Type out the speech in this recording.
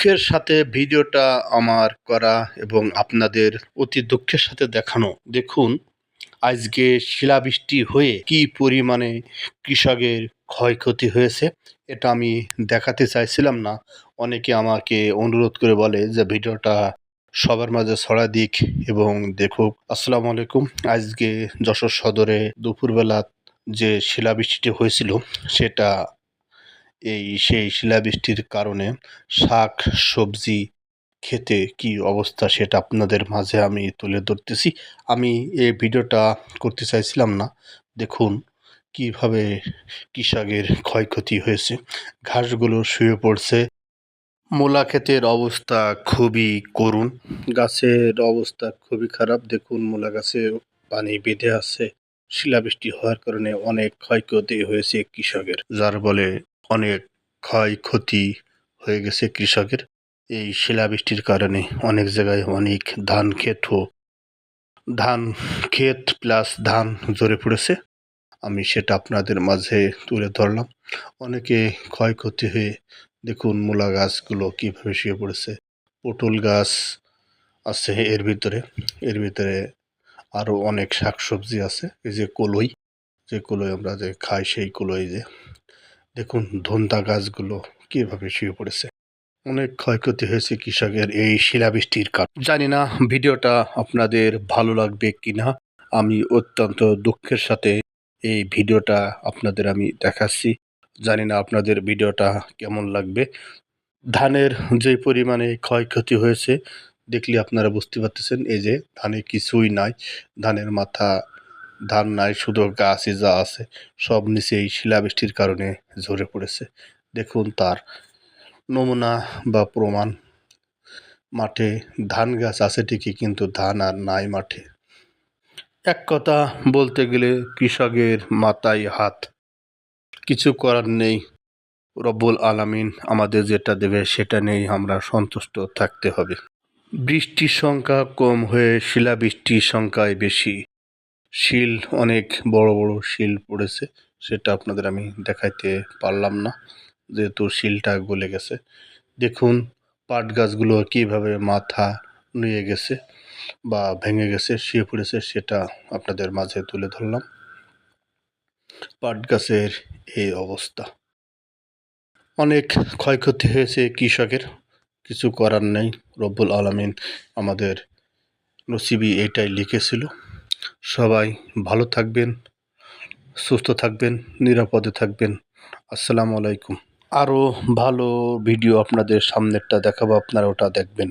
দুঃখের সাথে ভিডিওটা আমার করা এবং আপনাদের অতি দুঃখের সাথে দেখানো। দেখুন, আজকে শিলাবৃষ্টি হয়ে কি পরিমাণে কৃষকের ক্ষয়ক্ষতি হয়েছে, এটা আমি দেখাতে চাইছিলাম না। অনেকে আমাকে অনুরোধ করে বলে যে, ভিডিওটা সবার মাঝে ছড়া দিক এবং দেখুক। আসসালামু আলাইকুম। আজকে যশোর সদরে দুপুরবেলা যে শিলাবৃষ্টিটি হয়েছিল, সেটা এই সেই শিলাবৃষ্টির কারণে শাক, সবজি খেতে কি অবস্থা সেটা আপনাদের মাঝে আমি তুলে ধরতেছি। আমি এই ভিডিওটা করতে চাইছিলাম না। দেখুন কীভাবে কৃষকের ক্ষয়ক্ষতি হয়েছে। ঘাসগুলো শুয়ে পড়ছে। মূলা ক্ষেতের অবস্থা খুবই করুণ। গাছের অবস্থা খুবই খারাপ। দেখুন মূলা গাছে পানি বেঁধে আছে। শিলাবৃষ্টি হওয়ার কারণে অনেক ক্ষয়ক্ষতি হয়েছে কৃষকের। যার বলে অনেক ক্ষয়ক্ষতি হয়ে গেছে কৃষকের। এই শিলাবৃষ্টির কারণে অনেক জায়গায় অনেক ধান ক্ষেতও ধান ক্ষেত প্লাস ধান ঝরে পড়েছে। আমি সেটা আপনাদের মাঝে তুলে ধরলাম। অনেকে ক্ষয়ক্ষতি হয়ে দেখুন মূলা গাছগুলো কীভাবে শুয়ে পড়েছে। পটল গাছ আছে এর ভিতরে। এর ভিতরে আরও অনেক শাকসবজি আছে। এই যে কলই যে কলই আমরা যে খাই সেই কলই যে দেখুন ধন্দা গাছগুলো কীভাবে শুয়ে পড়েছে। অনেক ক্ষয়ক্ষতি হয়েছে কৃষকের এই শিলাবৃষ্টির কারণে। জানি না ভিডিওটা আপনাদের ভালো লাগবে কি না আমি অত্যন্ত দুঃখের সাথে এই ভিডিওটা আপনাদের আমি দেখাচ্ছি। জানি না আপনাদের ভিডিওটা কেমন লাগবে। ধানের যে পরিমাণে ক্ষয়ক্ষতি হয়েছে, দেখলে আপনারা বুঝতে পারতেছেন, এই যে ধানে কিছুই নাই। ধানের মাথা ধান নাই, শুধু গাছই যা আছে, সব নিচে এই শিলাবৃষ্টির কারণে ঝরে পড়েছে। দেখুন তার নমুনা বা প্রমাণ। মাঠে ধান গাছ আছে ঠিকই, কিন্তু ধান আর নাই মাঠে। এক কথা বলতে গেলে কৃষকের মাথায় হাত। কিছু করার নেই। রব্বুল আলামিন আমাদের যেটা দেবে সেটা নেই আমরা সন্তুষ্ট থাকতে হবে। বৃষ্টির সংখ্যা কম হয়ে শিলাবৃষ্টির সংখ্যায় বেশি। শিল, অনেক বড় বড় শিল পড়েছে। সেটা আপনাদের আমি দেখাইতে পারলাম না, যেহেতু শিলটা গলে গেছে। দেখুন, পাট গাছগুলো কীভাবে মাথা নুয়ে গেছে বা ভেঙে গেছে, শুয়ে পড়েছে, সেটা আপনাদের মাঝে তুলে ধরলাম। পাট গাছের এই অবস্থা। অনেক ক্ষয়ক্ষতি হয়েছে কৃষকের, কিছু করার নেই। রব্বুল আলমিন আমাদের নসিবি এটাই লিখেছিল। সবাই ভালো থাকবেন, সুস্থ থাকবেন, নিরাপদে থাকবেন। আসসালামু আলাইকুম। আরও ভালো ভিডিও আপনাদের সামনেরটা দেখাবো, আপনারা ওটা দেখবেন।